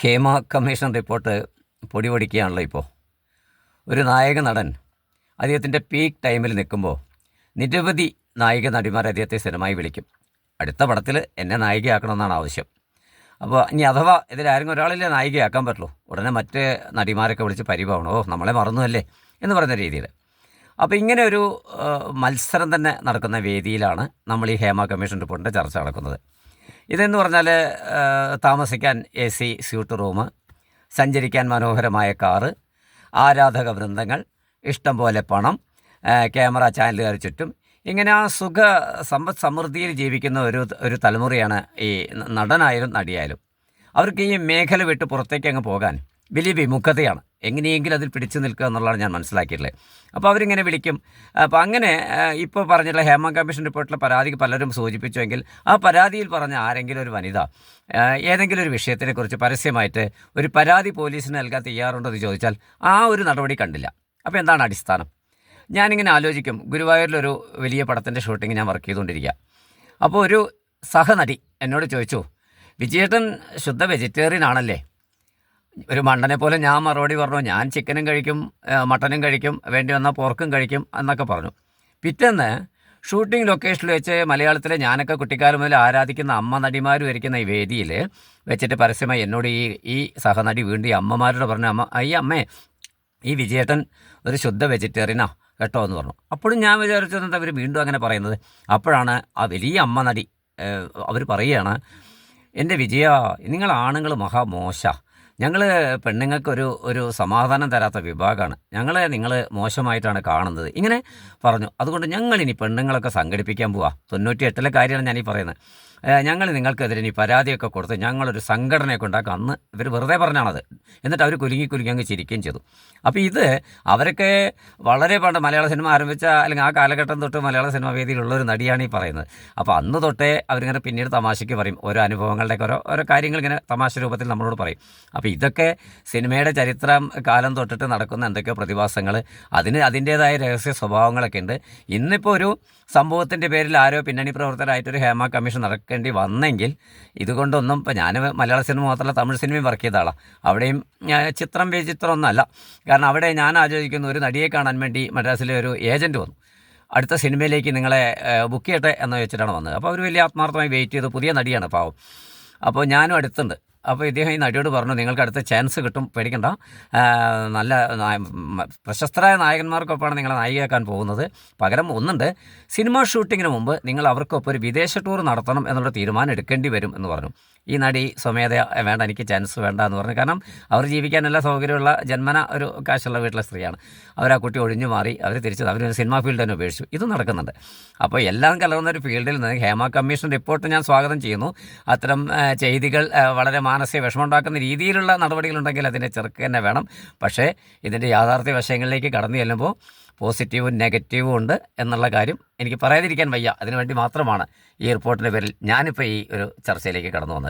Hema commission report പൊടി പൊടിക്കുകയാണല്ലോ ഇപ്പോൾ. ഒരു നായക നടൻ അദ്ദേഹത്തിന്റെ പീക്ക് ടൈമിൽ നിൽക്കുമ്പോൾ നിരവധി നായിക നടിമാർ അദ്ദേഹത്തെ സ്ഥിരമായി വിളിക്കും. അടുത്ത പടത്തിൽ എന്നെ നായികയാക്കണമെന്നാണ് ആവശ്യം. അപ്പോൾ ഇനി അഥവാ ഇതിലാരെങ്കിലും ഒരാളില്ലേ നായികയാക്കാൻ പറ്റുള്ളൂ. ഉടനെ മറ്റ് നടിമാരൊക്കെ വിളിച്ച് പരിഭവണം ഓ നമ്മളെ മറന്നുവല്ലേ എന്ന് പറയുന്ന രീതിയിൽ. അപ്പോൾ ഇങ്ങനെ ഒരു മത്സരം തന്നെ നടക്കുന്ന വേദിയിലാണ് നമ്മൾ ഈ ഹേമ കമ്മീഷൻ റിപ്പോർട്ടിന്റെ ചർച്ച നടക്കുന്നത്. ഇതെന്ന് പറഞ്ഞാൽ താമസിക്കാൻ എ സി സ്യൂട്ട് റൂം സഞ്ചരിക്കാൻ മനോഹരമായ കാറ് ആരാധക വൃന്ദങ്ങൾ ഇഷ്ടം പോലെ പണം ക്യാമറ ചാനലുകാർ ചുറ്റും. ഇങ്ങനെ ആ സുഖ സമ്പദ് സമൃദ്ധിയിൽ ജീവിക്കുന്ന ഒരു ഒരു തലമുറയാണ് ഈ നടനായാലും നടിയായാലും. അവർക്ക് ഈ മേഖല വിട്ട് പുറത്തേക്ക് അങ്ങ് പോകാൻ വലിയ വിമുഖതയാണ്. എങ്ങനെയെങ്കിലും അതിൽ പിടിച്ചു നിൽക്കുക എന്നുള്ളതാണ് ഞാൻ മനസ്സിലാക്കിയിട്ടുള്ളത്. അപ്പോൾ അവരിങ്ങനെ വിളിക്കും. അപ്പോൾ അങ്ങനെ ഇപ്പോൾ പറഞ്ഞിട്ടുള്ള ഹേമ കമ്മീഷൻ റിപ്പോർട്ടിലെ പരാതി പലരും സൂചിപ്പിച്ചുവെങ്കിൽ ആ പരാതിയിൽ പറഞ്ഞ ആരെങ്കിലും ഒരു വനിത ഏതെങ്കിലും ഒരു വിഷയത്തിനെക്കുറിച്ച് പരസ്യമായിട്ട് ഒരു പരാതി പോലീസിന് നൽകാൻ തയ്യാറുണ്ടോ എന്ന് ചോദിച്ചാൽ ആ ഒരു നടപടി കണ്ടില്ല. അപ്പോൾ എന്താണ് അടിസ്ഥാനം? ഞാനിങ്ങനെ ആലോചിക്കും. ഗുരുവായൂരിലൊരു വലിയ പടത്തിന്റെ ഷൂട്ടിംഗ് ഞാൻ വർക്ക് ചെയ്തുകൊണ്ടിരിക്കുക. അപ്പോൾ ഒരു സഹനടി എന്നോട് ചോദിച്ചു വിജയേട്ടൻ ശുദ്ധ വെജിറ്റേറിയൻ ആണല്ലേ? ഒരു മണ്ടനെ പോലെ ഞാൻ മറുപടി പറഞ്ഞു ഞാൻ ചിക്കനും കഴിക്കും മട്ടനും കഴിക്കും വേണ്ടി വന്നാൽ പോർക്കും കഴിക്കും എന്നൊക്കെ പറഞ്ഞു. പിറ്റേന്ന് ഷൂട്ടിംഗ് ലൊക്കേഷനിൽ വെച്ച് മലയാളത്തിലെ ഞാനൊക്കെ കുട്ടിക്കാലം മുതൽ ആരാധിക്കുന്ന അമ്മ നടിമാരും ഇരിക്കുന്ന ഈ വേദിയിൽ വെച്ചിട്ട് പരസ്യമായി എന്നോട് ഈ ഈ സഹനടി വീണ്ടും ഈ അമ്മമാരോട് പറഞ്ഞു അമ്മ ഈ അമ്മേ ഈ വിജയേട്ടൻ ഒരു ശുദ്ധ വെജിറ്റേറിയനാ കേട്ടോ എന്ന് പറഞ്ഞു. അപ്പോഴും ഞാൻ വിചാരിച്ചത് അവർ വീണ്ടും അങ്ങനെ പറയുന്നത്? അപ്പോഴാണ് ആ വലിയ അമ്മ നടി അവർ പറയുകയാണ് എന്റെ വിജയ നിങ്ങൾ ആണുങ്ങൾ മഹാമോശ ഞങ്ങൾ പെണ്ണുങ്ങൾക്കൊരു ഒരു സമാധാനം തരാത്ത വിഭാഗമാണ് ഞങ്ങളെ നിങ്ങൾ മോശമായിട്ടാണ് കാണുന്നത്. ഇങ്ങനെ പറഞ്ഞു. അതുകൊണ്ട് ഞങ്ങളിനി പെണ്ണുങ്ങളൊക്കെ സംഘടിപ്പിക്കാൻ പോവാ. തൊണ്ണൂറ്റി എട്ടിലെ കാര്യമാണ് ഞാനീ പറയുന്നത്. ഞങ്ങൾ നിങ്ങൾക്കെതിരെ ഇനി പരാതിയൊക്കെ കൊടുത്ത് ഞങ്ങളൊരു സംഘടനയൊക്കെ ഉണ്ടാക്കുക അന്ന് ഇവർ വെറുതെ പറഞ്ഞാണത്. എന്നിട്ട് അവർ കുലുങ്ങി കുലുങ്ങി അങ്ങ് ചിരിക്കുകയും ചെയ്തു. അപ്പോൾ ഇത് അവരൊക്കെ വളരെ പണ്ട് മലയാള സിനിമ ആരംഭിച്ച അല്ലെങ്കിൽ ആ കാലഘട്ടം തൊട്ട് മലയാള സിനിമ വേദിയിലുള്ള ഒരു നടിയാണ് ഈ പറയുന്നത്. അപ്പോൾ അന്ന് തൊട്ടേ അവരിങ്ങനെ പിന്നീട് തമാശയ്ക്ക് പറയും. ഓരോ അനുഭവങ്ങളുടെയൊക്കെ ഓരോ ഓരോ കാര്യങ്ങൾ ഇങ്ങനെ തമാശ രൂപത്തിൽ നമ്മളോട് പറയും. അപ്പോൾ ഇതൊക്കെ സിനിമയുടെ ചരിത്രം കാലം തൊട്ടിട്ട് നടക്കുന്ന എന്തൊക്കെയോ പ്രതിഭാസങ്ങൾ അതിന് അതിന്റേതായ രഹസ്യ സ്വഭാവങ്ങളൊക്കെ ഉണ്ട്. ഇന്നിപ്പോൾ ഒരു സംഭവത്തിന്റെ പേരിൽ ആരോ പിന്നണി പ്രവർത്തകരായിട്ടൊരു ഹേമ കമ്മീഷൻ നടക്കേണ്ടി വന്നെങ്കിൽ ഇതുകൊണ്ടൊന്നും ഇപ്പം ഞാൻ മലയാള സിനിമ മാത്രമല്ല തമിഴ് സിനിമയും വർക്ക് ചെയ്ത ആളാണ് അവിടെയും ചിത്രം വിചിത്രം ഒന്നല്ല കാരണം അവിടെ ഞാൻ ആലോചിക്കുന്ന ഒരു നടിയെ കാണാൻ വേണ്ടി മദ്രാസിലെ ഒരു ഏജന്റ് വന്നു. അടുത്ത സിനിമയിലേക്ക് നിങ്ങളെ ബുക്ക് ചെയ്യട്ടെ എന്ന് വെച്ചിട്ടാണ് വന്നത്. അപ്പോൾ അവർ വലിയ ആത്മാർത്ഥമായി വെയിറ്റ് ചെയ്ത്. പുതിയ നടിയാണ് പാവം. അപ്പോൾ ഞാനും അടുത്തുണ്ട്. അപ്പോൾ ഇദ്ദേഹം ഈ നടിയോട് പറഞ്ഞു നിങ്ങൾക്ക് അടുത്ത ചാൻസ് കിട്ടും പേടിക്കണ്ട. നല്ല പ്രശസ്തരായ നായകന്മാർക്കൊപ്പമാണ് നിങ്ങളെ നായികയാക്കാൻ പോകുന്നത്. പകരം ഒന്നുണ്ട് സിനിമ ഷൂട്ടിങ്ങിന് മുമ്പ് നിങ്ങൾ അവർക്കൊപ്പം ഒരു വിദേശ ടൂർ നടത്തണം എന്നുള്ള തീരുമാനം എടുക്കേണ്ടി വരും എന്ന് പറഞ്ഞു. ഈ നടി സ്വമേധ വേണ്ട എനിക്ക് ചാൻസ് വേണ്ട എന്ന് പറഞ്ഞു. കാരണം അവർ ജീവിക്കാൻ എല്ലാ സൗകര്യമുള്ള ജന്മന ഒരു കാശുള്ള വീട്ടിലെ സ്ത്രീയാണ്. അവർ ആ കുട്ടി ഒഴിഞ്ഞു മാറി അവർ തിരിച്ചത് അവർ സിനിമാ ഫീൽഡ് തന്നെ ഉപേക്ഷിച്ചു. ഇത് നടക്കുന്നുണ്ട്. അപ്പോൾ എല്ലാം കലർന്ന ഒരു ഫീൽഡിൽ നിന്ന് ഹേമ കമ്മീഷൻ റിപ്പോർട്ട് ഞാൻ സ്വാഗതം ചെയ്യുന്നു. അത്തരം ചെയ്തികൾ വളരെ മാനസിക വിഷമമുണ്ടാക്കുന്ന രീതിയിലുള്ള നടപടികളുണ്ടെങ്കിൽ അതിനെ ചെറുക്കുക തന്നെ വേണം. പക്ഷേ ഇതിന്റെ യാഥാർത്ഥ്യ വശങ്ങളിലേക്ക് കടന്നു ചെല്ലുമ്പോൾ പോസിറ്റീവും നെഗറ്റീവും ഉണ്ട് എന്നുള്ള കാര്യം എനിക്ക് പറയാതിരിക്കാൻ വയ്യ. അതിനുവേണ്ടി മാത്രമാണ് ഈ റിപ്പോർട്ടിന്റെ പേരിൽ ഞാനിപ്പോൾ ഈ ഒരു ചർച്ചയിലേക്ക് കടന്നു വന്നത്.